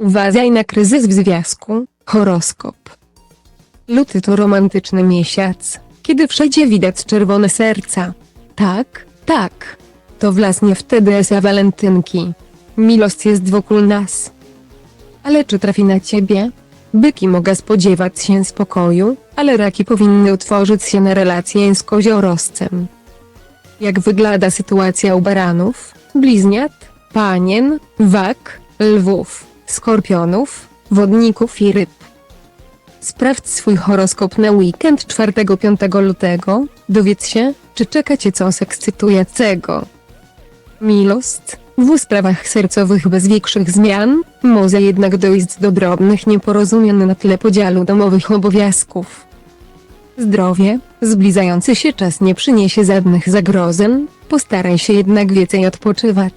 Uważaj na kryzys w związku, horoskop. Luty to romantyczny miesiąc, kiedy wszędzie widać czerwone serca. Tak, tak. To właśnie wtedy esa walentynki. Miłość jest wokół nas. Ale czy trafi na ciebie? Byki mogą spodziewać się spokoju, ale raki powinny utworzyć się na relację z kozioroscem. Jak wygląda sytuacja u baranów, bliźniat, panien, wag, lwów, skorpionów, wodników i ryb? Sprawdź swój horoskop na weekend 4-5 lutego, dowiedz się, czy czekacie coś ekscytującego. Miłość, w sprawach sercowych bez większych zmian, może jednak dojść do drobnych nieporozumień na tle podziału domowych obowiązków. Zdrowie, zbliżający się czas nie przyniesie żadnych zagrożeń, postaraj się jednak więcej odpoczywać.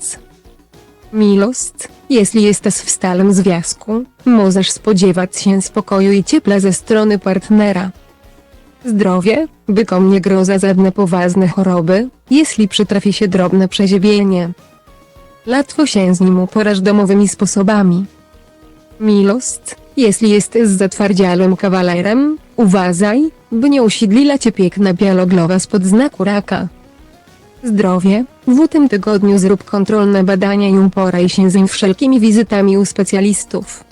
Miłość, jeśli jesteś w stałym związku, możesz spodziewać się spokoju i ciepła ze strony partnera. Zdrowie, bykom nie groza żadne poważne choroby, jeśli przytrafi się drobne przeziębienie. Łatwo się z nim uporasz domowymi sposobami. Miłość, jeśli jesteś zatwardziałym kawalerem, uważaj, by nie usiedliła cię piękna bialoglowa spod znaku raka. Zdrowie, w tym tygodniu zrób kontrolne badania i uporaj się z wszelkimi wizytami u specjalistów.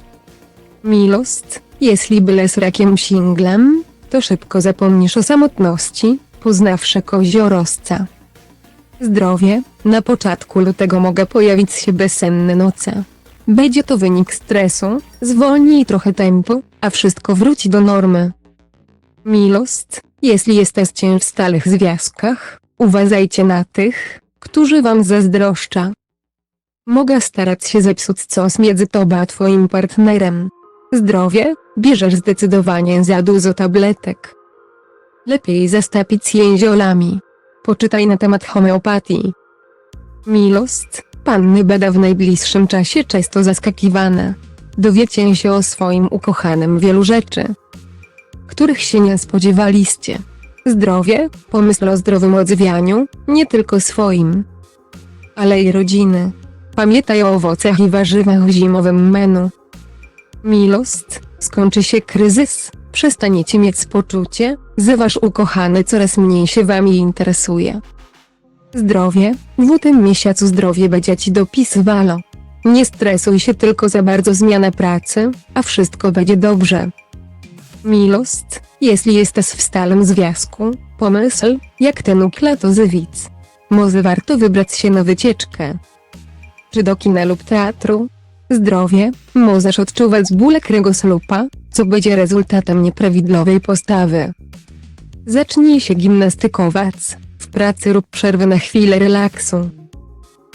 Miłość, jeśli byle z rakiem singlem, to szybko zapomnisz o samotności, poznawszy koziorosca. Zdrowie, na początku lutego mogę pojawić się bezsenne noce. Będzie to wynik stresu, zwolni trochę tempo, a wszystko wróci do normy. Miłość, jeśli jesteście w stałych związkach, uważajcie na tych, którzy wam zazdroszcza. Mogę starać się zepsuć coś między tobą a twoim partnerem. Zdrowie, bierzesz zdecydowanie za dużo tabletek. Lepiej zastąpić je ziolami. Poczytaj na temat homeopatii. Miłość, panny bada w najbliższym czasie często zaskakiwane. Dowiecie się o swoim ukochanym wielu rzeczy, których się nie spodziewaliście. Zdrowie, pomysl o zdrowym odżywianiu, nie tylko swoim, ale i rodziny. Pamiętaj o owocach i warzywach w zimowym menu. Miłość, skończy się kryzys, przestaniecie mieć poczucie, że wasz ukochany coraz mniej się wami interesuje. Zdrowie, w tym miesiącu zdrowie będzie ci dopisywało. Nie stresuj się tylko za bardzo zmiana pracy, a wszystko będzie dobrze. Miłość, jeśli jesteś w stałym związku, pomysl, jak ten uklatozywic. Może warto wybrać się na wycieczkę. Czy do kina lub teatru? Zdrowie, możesz odczuwać bóle kręgosłupa, co będzie rezultatem nieprawidłowej postawy. Zacznij się gimnastykować, w pracy lub przerwy na chwilę relaksu.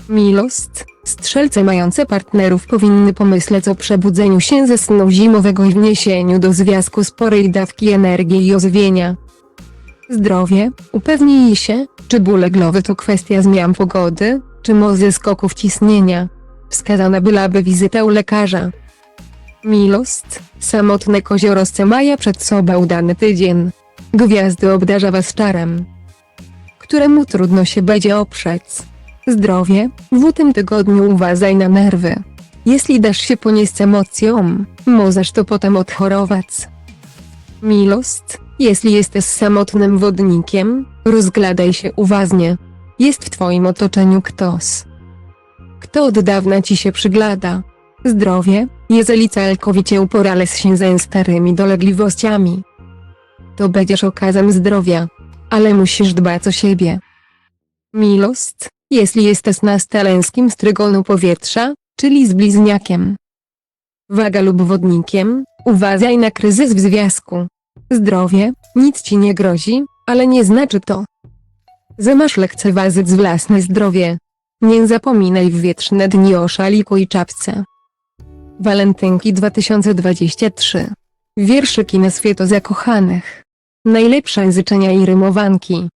Miłość, strzelce mające partnerów powinny pomyśleć o przebudzeniu się ze snu zimowego i wniesieniu do związku sporej dawki energii i ożywienia. Zdrowie, upewnij się, czy bóle głowy to kwestia zmian pogody, czy może skoków ciśnienia. Wskazana byłaby wizyta u lekarza. Miłość, samotne koziorosce maja przed sobą udany tydzień. Gwiazdy obdarza was czarem, któremu trudno się będzie oprzeć. Zdrowie, w tym tygodniu uważaj na nerwy. Jeśli dasz się ponieść emocjom, możesz to potem odchorować. Miłość, jeśli jesteś samotnym wodnikiem, rozglądaj się uważnie. Jest w twoim otoczeniu ktoś, kto od dawna ci się przygląda. Zdrowie, jeżeli całkowicie uporales się ze starymi dolegliwościami, to będziesz okazem zdrowia, ale musisz dbać o siebie. Miłość, jeśli jesteś na staleńskim strygonu powietrza, czyli z bliźniakiem. Waga lub wodnikiem, uważaj na kryzys w związku. Zdrowie, nic ci nie grozi, ale nie znaczy to, że masz lekceważyć własne zdrowie. Nie zapominaj w wieczne dni o szaliku i czapce. Walentynki 2023. Wierszyki na święto zakochanych. Najlepsze życzenia i rymowanki.